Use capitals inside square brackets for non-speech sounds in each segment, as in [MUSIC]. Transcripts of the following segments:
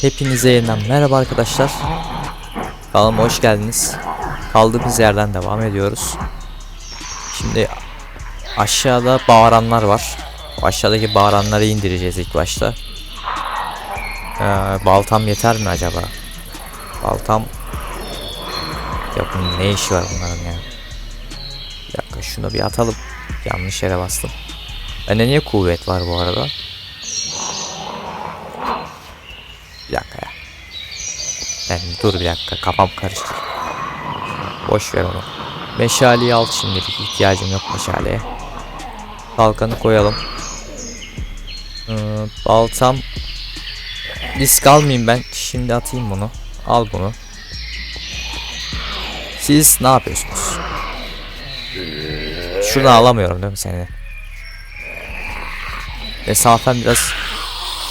Hepinize yeniden merhaba arkadaşlar. Kanalıma hoş geldiniz. Kaldığımız yerden devam ediyoruz. Şimdi aşağıda bağıranlar var. O aşağıdaki bağıranları indireceğiz ilk başta. Ee, baltam yeter mi acaba? Baltam ya bunun ne işi var bunların ya? Bir dakika şunu bir atalım. Yanlış yere bastım. Bende niye kuvvet var bu arada? Bir dakika ya. Ben dur bir dakika kafam karıştı. Boş ver onu. Meşaleyi al şimdilik ihtiyacım yok meşaleye. Kalkanı koyalım. Ee, baltam. Risk almayayım ben. Şimdi atayım bunu. Al bunu. Siz ne yapıyorsunuz? Şunu alamıyorum değil mi seni? Mesafem biraz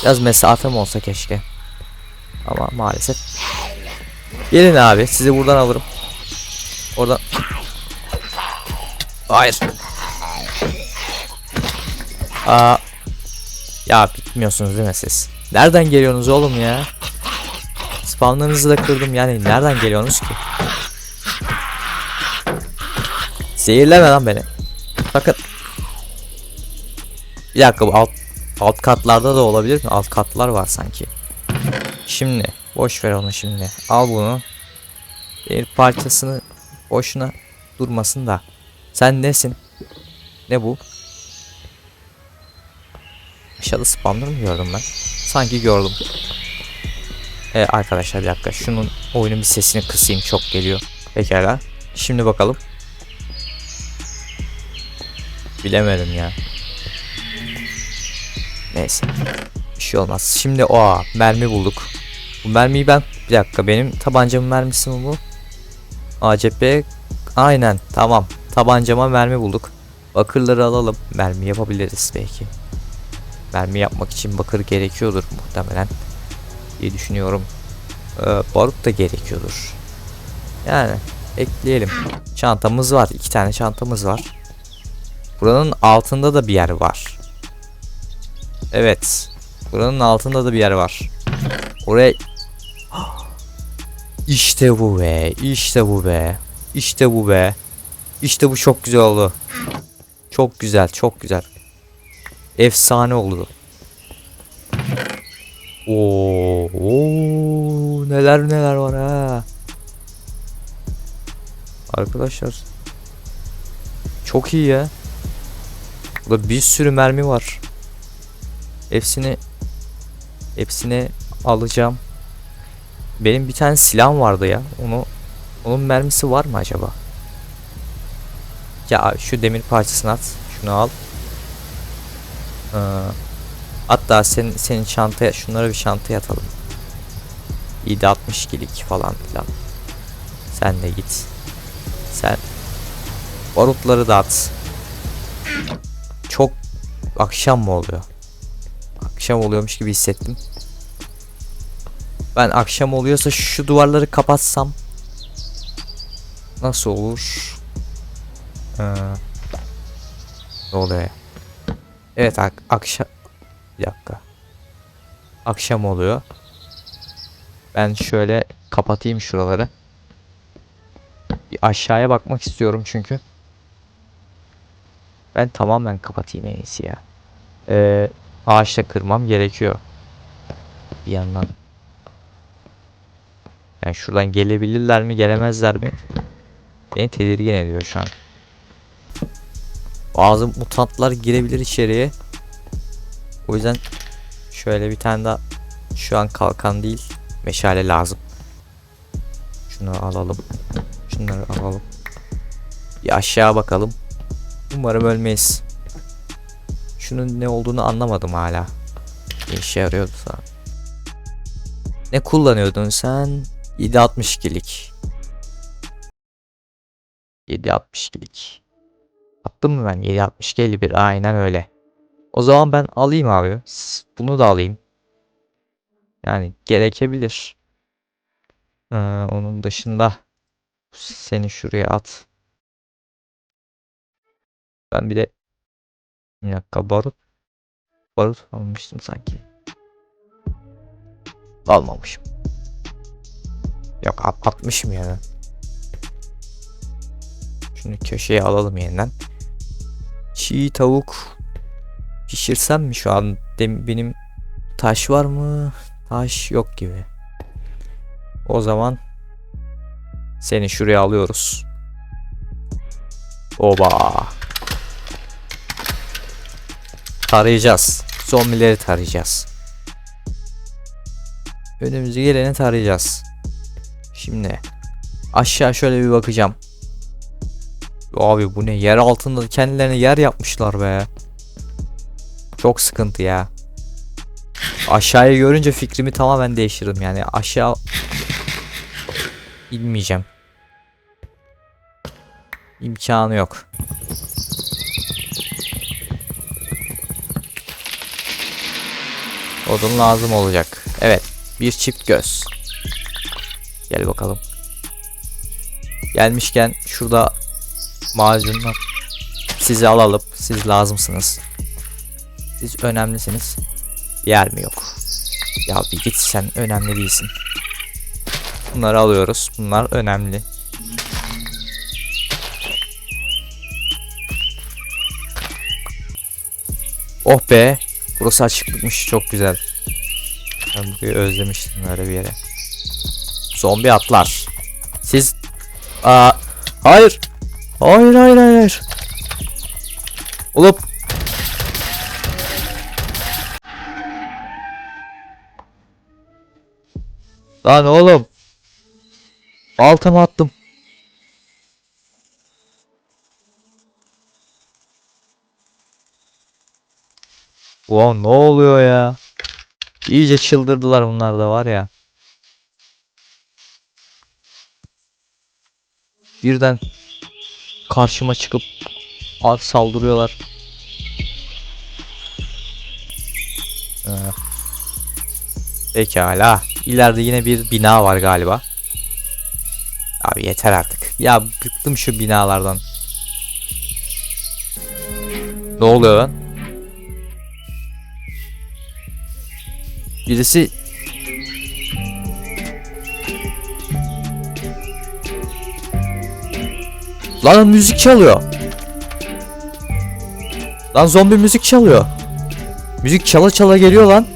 biraz mesafem olsa keşke. Ama maalesef. Gelin abi sizi buradan alırım. Oradan. Hayır. Aa. Ya bitmiyorsunuz değil mi siz? Nereden geliyorsunuz oğlum ya? Spawnlarınızı da kırdım yani nereden geliyorsunuz ki? Zehirleme lan beni. Bakın. Bir dakika bu alt, alt katlarda da olabilir mi? Alt katlar var sanki. Şimdi boş ver onu şimdi. Al bunu. Bir parçasını boşuna durmasın da. Sen nesin? Ne bu? Aşağıda spawner mı gördüm ben? Sanki gördüm. Evet arkadaşlar bir dakika. Şunun oyunun bir sesini kısayım çok geliyor. Pekala. Şimdi bakalım. Bilemedim ya. Neyse. Bir şey olmaz. Şimdi o mermi bulduk. Bu mermiyi ben bir dakika benim tabancamın mermisi mi bu? ACP aynen tamam. Tabancama mermi bulduk. Bakırları alalım. Mermi yapabiliriz belki. Mermi yapmak için bakır gerekiyordur muhtemelen. diye düşünüyorum. Ee, barut da gerekiyordur. Yani ekleyelim. Çantamız var. iki tane çantamız var. Buranın altında da bir yer var. Evet. Buranın altında da bir yer var. Oraya [GASPS] İşte bu be. İşte bu be. İşte bu be. İşte bu çok güzel oldu. Çok güzel, çok güzel. Efsane oldu. Oo, neler neler var ha. Arkadaşlar. Çok iyi ya. Burada bir sürü mermi var. Hepsini hepsini alacağım. Benim bir tane silahım vardı ya. Onu onun mermisi var mı acaba? Ya şu demir parçasını at. Şunu al. Ee, hatta senin senin çantaya şunları bir çantaya atalım. 760 kilik falan filan. Sen de git. Sen barutları da at. Çok akşam mı oluyor? Akşam oluyormuş gibi hissettim. Ben akşam oluyorsa şu duvarları kapatsam nasıl olur? Ee, ne oluyor ya? Evet ak akşam bir dakika. Akşam oluyor. Ben şöyle kapatayım şuraları. Bir aşağıya bakmak istiyorum çünkü. Ben tamamen kapatayım en iyisi ya. Ee, ağaçta kırmam gerekiyor. Bir yandan. Yani şuradan gelebilirler mi gelemezler mi? Beni tedirgin ediyor şu an. Bazı mutantlar girebilir içeriye. O yüzden şöyle bir tane daha şu an kalkan değil meşale lazım. Şunu alalım. Şunları alalım. Bir aşağı bakalım. Umarım ölmeyiz. Şunun ne olduğunu anlamadım hala. Ne işe yarıyordu sana. Ne kullanıyordun sen? 7.62'lik. 7.62'lik. Attım mı ben? 7.62 bir aynen öyle. O zaman ben alayım abi. Bunu da alayım. Yani gerekebilir. Ee, onun dışında seni şuraya at. Ben bir de bir dakika barut barut almıştım sanki. Almamışım. Yok at- atmışım yani. Şunu köşeye alalım yeniden. Çiğ tavuk pişirsem mi şu an? Dem- benim taş var mı? Taş yok gibi. O zaman seni şuraya alıyoruz. Oba. Tarayacağız. Zombileri tarayacağız. Önümüze geleni tarayacağız. Şimdi aşağı şöyle bir bakacağım. Abi bu ne? Yer altında kendilerine yer yapmışlar be. Çok sıkıntı ya. Aşağıya görünce fikrimi tamamen değiştirdim yani aşağı inmeyeceğim. İmkanı yok. Odun lazım olacak. Evet. Bir çift göz. Gel bakalım. Gelmişken şurada macunlar sizi alalım. Siz lazımsınız. Siz önemlisiniz. Yer mi yok? Ya bir git sen önemli değilsin. Bunları alıyoruz. Bunlar önemli. Oh be. Burası açıklıkmış. Çok güzel. Ben burayı özlemiştim öyle bir yere. Zombi atlar. Siz... Aa, hayır. Hayır hayır hayır. Oğlum. Lan oğlum. Altıma attım. Wow ne oluyor ya? İyice çıldırdılar bunlar da var ya. Birden karşıma çıkıp ar saldırıyorlar. Ee, Pekala. İleride yine bir bina var galiba. Abi yeter artık. Ya bıktım şu binalardan. Ne oluyor lan? Birisi Lan müzik çalıyor. Lan zombi müzik çalıyor. Müzik çala çala geliyor lan.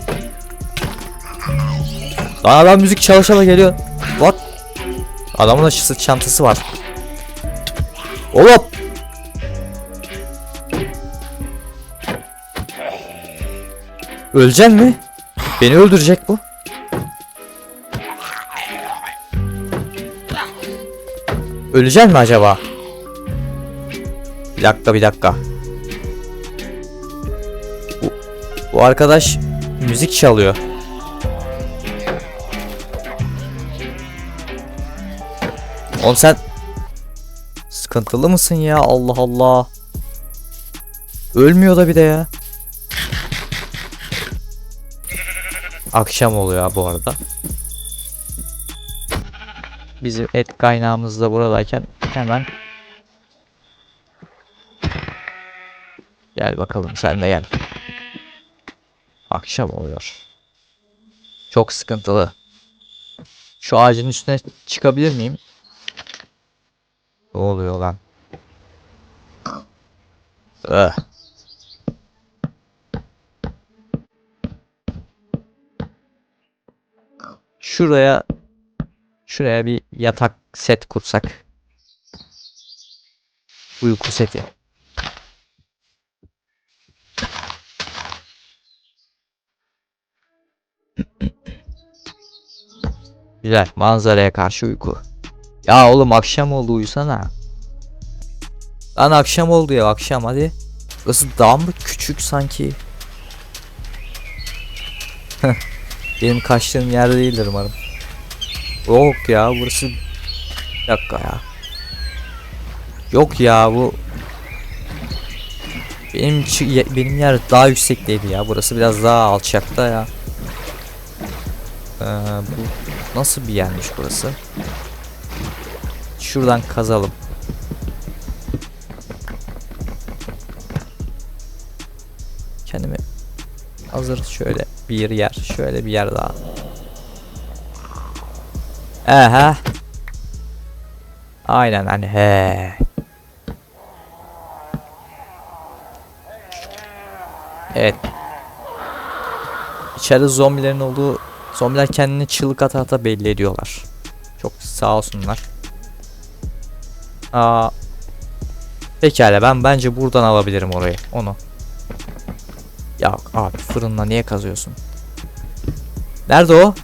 Lan adam müzik çala çala geliyor. What? Adamın aşısı çantası var. Oğlum. Öleceksin mi? Beni öldürecek bu. Öleceksin mi acaba? Bir dakika bir dakika. Bu, bu arkadaş müzik çalıyor. Oğlum sen sıkıntılı mısın ya Allah Allah. Ölmüyor da bir de ya. Akşam oluyor bu arada. Bizim et kaynağımız da buradayken hemen Gel bakalım sen de gel. Akşam oluyor. Çok sıkıntılı. Şu ağacın üstüne çıkabilir miyim? Ne oluyor lan? Ugh. Şuraya şuraya bir yatak set kursak. Uyku seti. Güzel. Manzaraya karşı uyku. Ya oğlum akşam oldu uyusana. Lan akşam oldu ya akşam hadi. Burası daha mı küçük sanki? Benim kaçtığım yer değildir umarım. Yok ya burası bir dakika ya. Yok ya bu benim benim yer daha yüksekteydi ya. Burası biraz daha alçakta ya. Ee, bu nasıl bir yermiş burası? Şuradan kazalım. Kendime hazır şöyle bir yer, şöyle bir yer daha. Ehe. Aynen hani he. Evet. İçeride zombilerin olduğu zombiler kendini çığlık ata ata belli ediyorlar. Çok sağ olsunlar. Aa, pekala ben bence buradan alabilirim orayı. Onu. Ya abi fırınla niye kazıyorsun? Nerede o?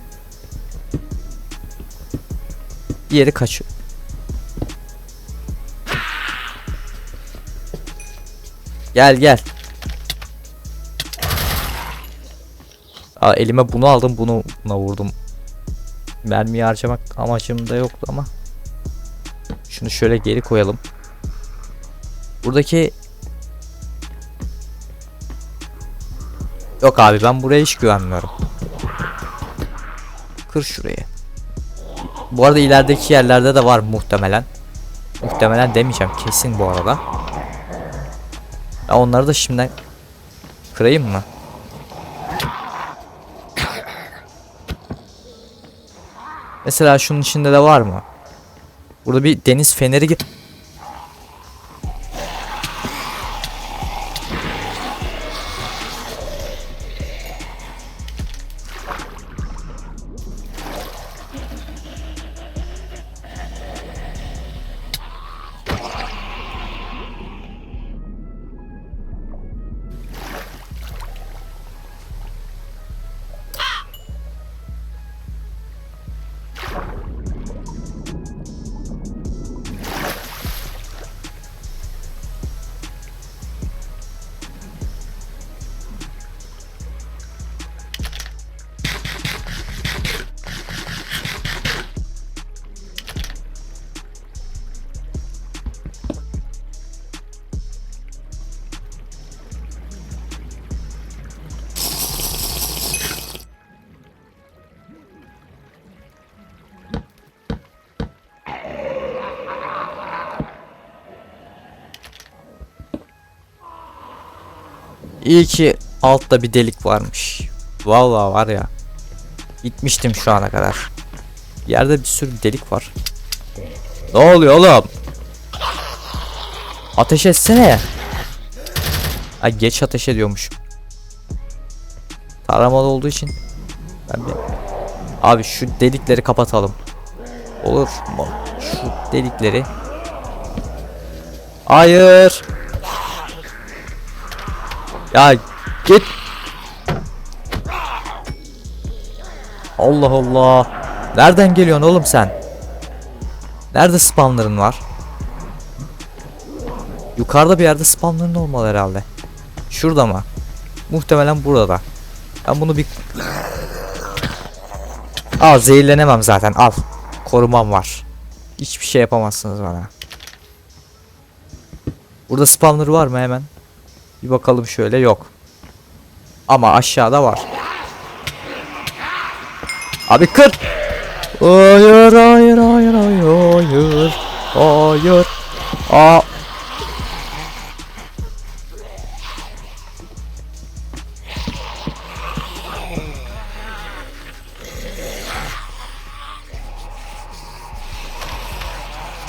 Diğeri kaçıyor. Gel gel. Aa, elime bunu aldım bunu buna vurdum. Mermiyi harcamak amacım da yoktu ama. Şunu şöyle geri koyalım. Buradaki Yok abi ben buraya hiç güvenmiyorum. Kır şurayı. Bu arada ilerideki yerlerde de var muhtemelen. Muhtemelen demeyeceğim kesin bu arada. Ya onları da şimdiden kırayım mı? Mesela şunun içinde de var mı? Burada bir deniz feneri gibi. İyi ki altta bir delik varmış. Vallahi var ya. Gitmiştim şu ana kadar. Yerde bir sürü delik var. Ne oluyor oğlum? Ateş etsene. Ay geç ateş ediyormuş. Taramalı olduğu için. Ben bir... Abi şu delikleri kapatalım. Olur mu? Şu delikleri. Hayır. Ya git. Allah Allah. Nereden geliyorsun oğlum sen? Nerede spawnların var? Yukarıda bir yerde spawnların olmalı herhalde. Şurada mı? Muhtemelen burada. Ben bunu bir... Al zehirlenemem zaten al. Korumam var. Hiçbir şey yapamazsınız bana. Burada spawner var mı hemen? Bir bakalım şöyle yok. Ama aşağıda var. Abi kır. Hayır hayır hayır hayır hayır. Aa.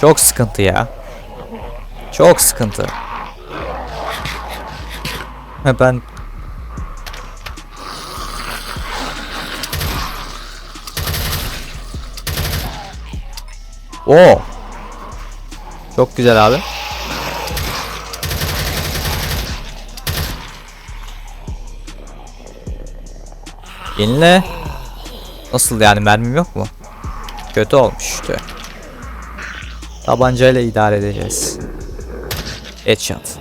Çok sıkıntı ya. Çok sıkıntı. Ha, Ben Oo. Çok güzel abi. Yenile. Nasıl yani mermim yok mu? Kötü olmuş işte. Tabancayla idare edeceğiz. Headshot.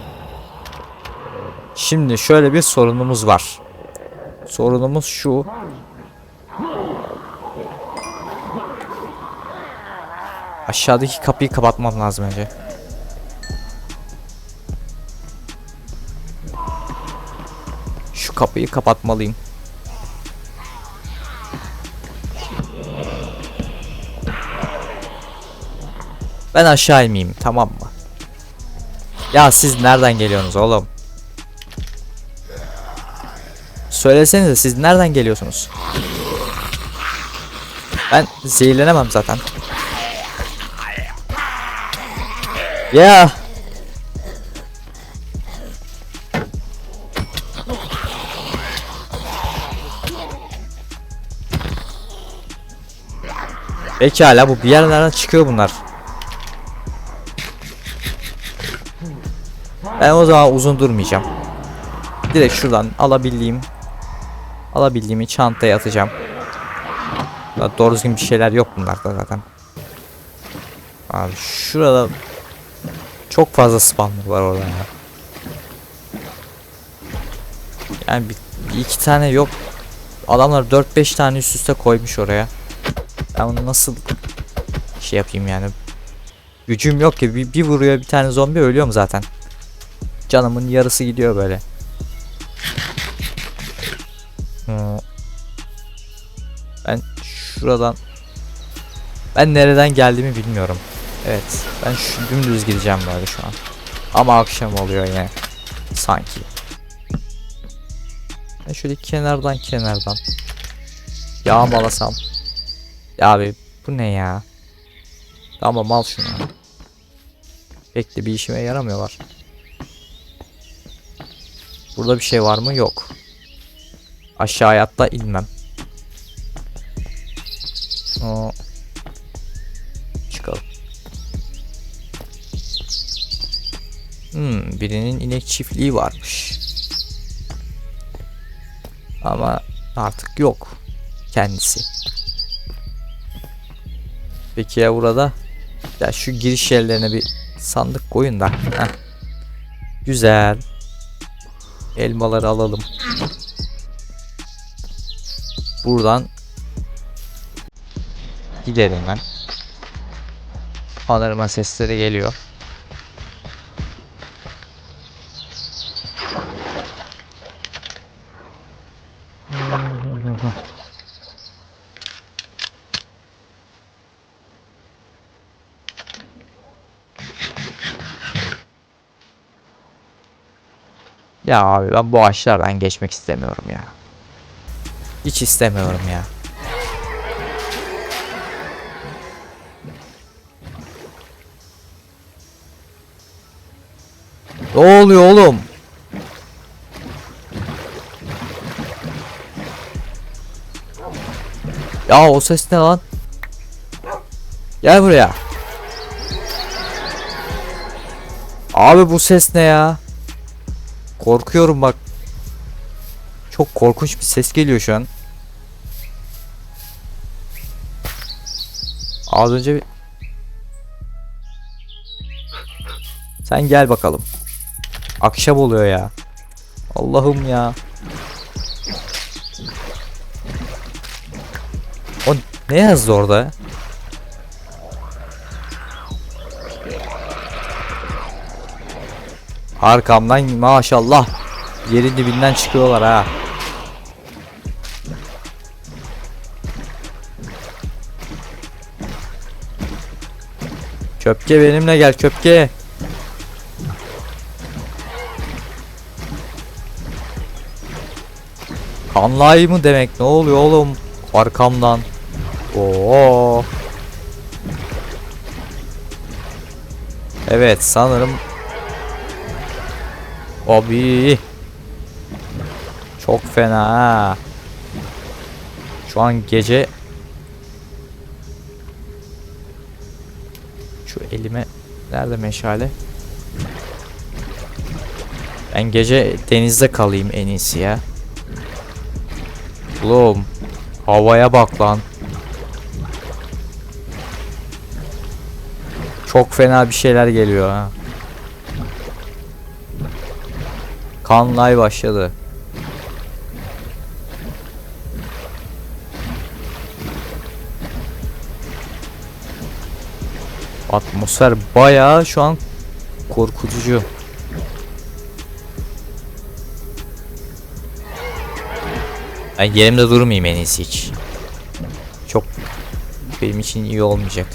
Şimdi şöyle bir sorunumuz var. Sorunumuz şu. Aşağıdaki kapıyı kapatmam lazım önce. Şu kapıyı kapatmalıyım. Ben aşağı inmeyeyim tamam mı? Ya siz nereden geliyorsunuz oğlum? Söylesenize siz nereden geliyorsunuz? Ben zehirlenemem zaten. Ya. Pekala bu bir yerlerden çıkıyor bunlar. Ben o zaman uzun durmayacağım. Direkt şuradan alabildiğim alabildiğimi çantaya atacağım. Daha doğru düzgün bir şeyler yok bunlarda zaten. Abi şurada çok fazla spawner var orada ya. Yani bir, iki tane yok. Adamlar 4-5 tane üst üste koymuş oraya. Ben bunu nasıl şey yapayım yani. Gücüm yok ki bir, bir vuruyor bir tane zombi ölüyorum zaten. Canımın yarısı gidiyor böyle. Şuradan ben nereden geldiğimi bilmiyorum. Evet, ben şu dümdüz gideceğim böyle şu an. Ama akşam oluyor yine. Sanki. Ben şöyle kenardan kenardan yağmalasam. Ya abi bu ne ya? Tamam al şunu. Pek de bir işime yaramıyorlar. Burada bir şey var mı? Yok. Aşağıya hatta inmem. O çıkalım. Hmm, birinin inek çiftliği varmış. Ama artık yok kendisi. Peki ya burada? Ya şu giriş yerlerine bir sandık koyun da. Heh. Güzel. Elmaları alalım. Buradan gidelim ben. Alarma sesleri geliyor. Ya abi ben bu ağaçlardan geçmek istemiyorum ya. Hiç istemiyorum ya. Ne oluyor oğlum? Ya o ses ne lan? Gel buraya. Abi bu ses ne ya? Korkuyorum bak. Çok korkunç bir ses geliyor şu an. Az önce bir... Sen gel bakalım. Akşam oluyor ya. Allah'ım ya. O ne yazdı orada? Arkamdan maşallah yerin dibinden çıkıyorlar ha. Köpke benimle gel köpke. Kanlay mı demek ne oluyor oğlum arkamdan. Oo. Evet sanırım Abi. Çok fena ha. Şu an gece Şu elime nerede meşale? Ben gece denizde kalayım en iyisi ya. Oğlum havaya bak lan. Çok fena bir şeyler geliyor ha. Kanlay başladı. Atmosfer bayağı şu an korkutucu. Ben yerimde durmayayım en iyisi hiç. Çok benim için iyi olmayacak.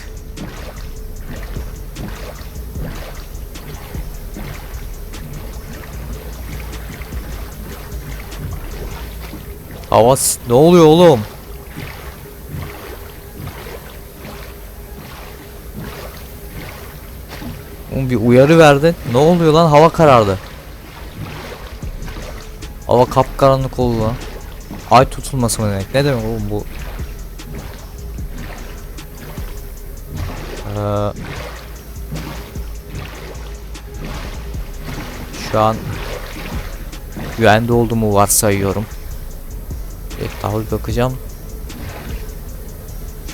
Hava ne oluyor oğlum? Oğlum bir uyarı verdi. Ne oluyor lan? Hava karardı. Hava kapkaranlık oldu lan. Ay tutulması mı demek? Ne demek oğlum bu? Ee, şu an güvende olduğumu varsayıyorum. Evet, daha bir bakacağım.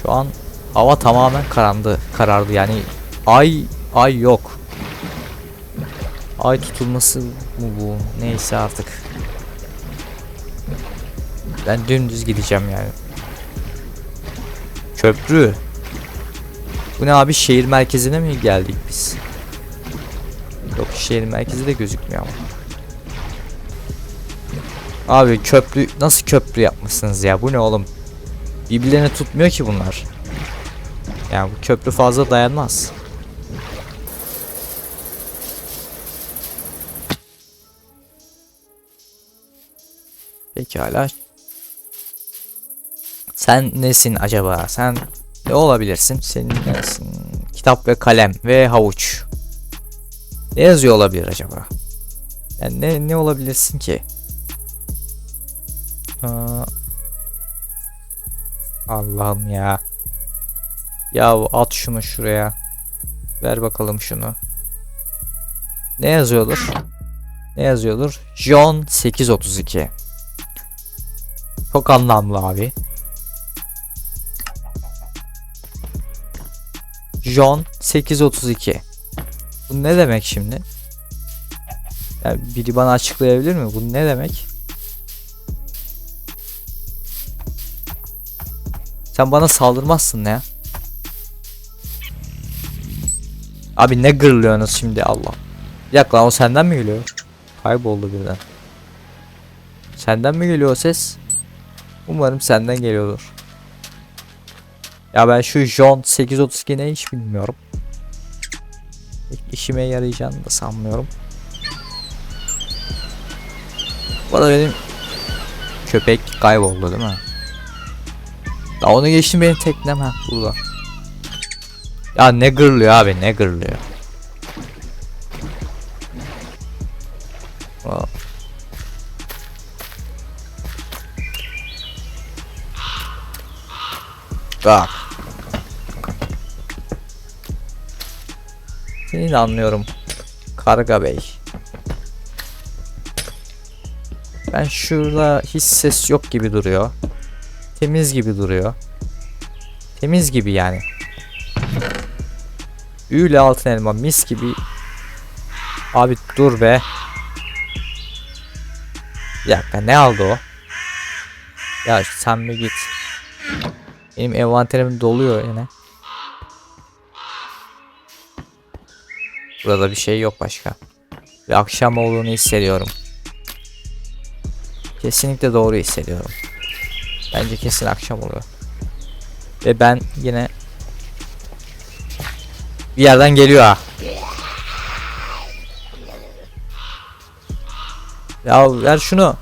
Şu an hava tamamen karandı, karardı yani ay ay yok. Ay tutulması mı bu? Neyse artık. Ben dümdüz gideceğim yani. Köprü. Bu ne abi şehir merkezine mi geldik biz? Yok şehir merkezi de gözükmüyor ama. Abi köprü nasıl köprü yapmışsınız ya bu ne oğlum? Birbirlerini tutmuyor ki bunlar. Yani bu köprü fazla dayanmaz. Pekala. Sen nesin acaba? Sen ne olabilirsin? Senin nesin? Kitap ve kalem ve havuç. Ne yazıyor olabilir acaba? Yani ne ne olabilirsin ki? Allah'ım ya. Ya at şunu şuraya. Ver bakalım şunu. Ne yazıyordur? Ne yazıyordur? John 832. Çok anlamlı abi. John 832. Bu ne demek şimdi? Ya biri bana açıklayabilir mi? Bu ne demek? Sen bana saldırmazsın ya. Abi ne gırlıyorsunuz şimdi Allah. Bir lan o senden mi geliyor? Kayboldu birden. Senden mi geliyor o ses? Umarım senden geliyordur. Ya ben şu John 832 ne hiç bilmiyorum. Pek işime yarayacağını da sanmıyorum. Bu arada benim köpek kayboldu değil mi? Daha onu geçtim benim teknem ha burada. Ya ne gırlıyor abi ne gırlıyor. Aa. Bak. Seni de anlıyorum. Karga Bey. Ben şurada hiç ses yok gibi duruyor. Temiz gibi duruyor. Temiz gibi yani. Üyle altın elma mis gibi. Abi dur be. Bir ne aldı o? Ya sen bir git. Benim envanterim doluyor yine. Burada bir şey yok başka. Ve akşam olduğunu hissediyorum. Kesinlikle doğru hissediyorum. Bence kesin akşam oluyor. Ve ben yine bir yerden geliyor ha. Ya ver şunu.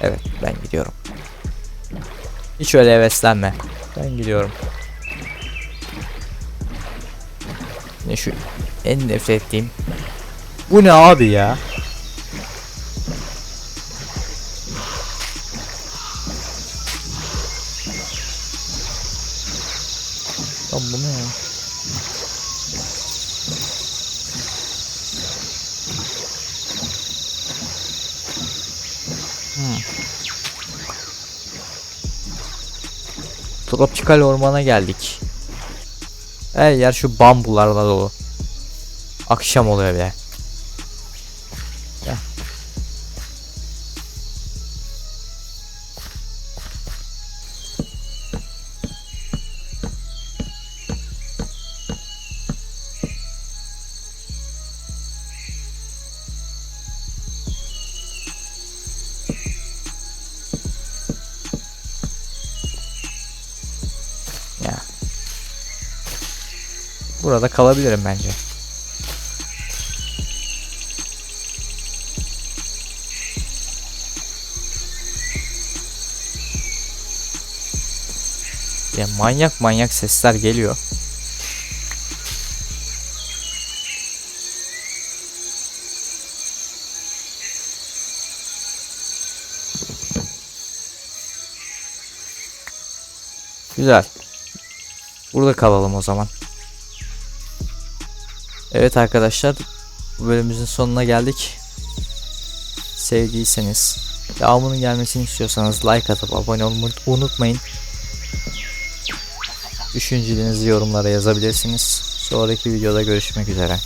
Evet ben gidiyorum. Hiç öyle heveslenme. Ben gidiyorum. Ne şu en nefret ettiğim. Bu ne abi ya? Lan bu ne ya? Hmm. Tropikal ormana geldik. Her yer şu bambularla dolu. Akşam oluyor bile. Orada kalabilirim bence. Ya manyak manyak sesler geliyor. Güzel. Burada kalalım o zaman. Evet arkadaşlar. Bu bölümümüzün sonuna geldik. Sevdiyseniz devamının gelmesini istiyorsanız like atıp abone olmayı unutmayın. Düşüncelerinizi yorumlara yazabilirsiniz. Sonraki videoda görüşmek üzere.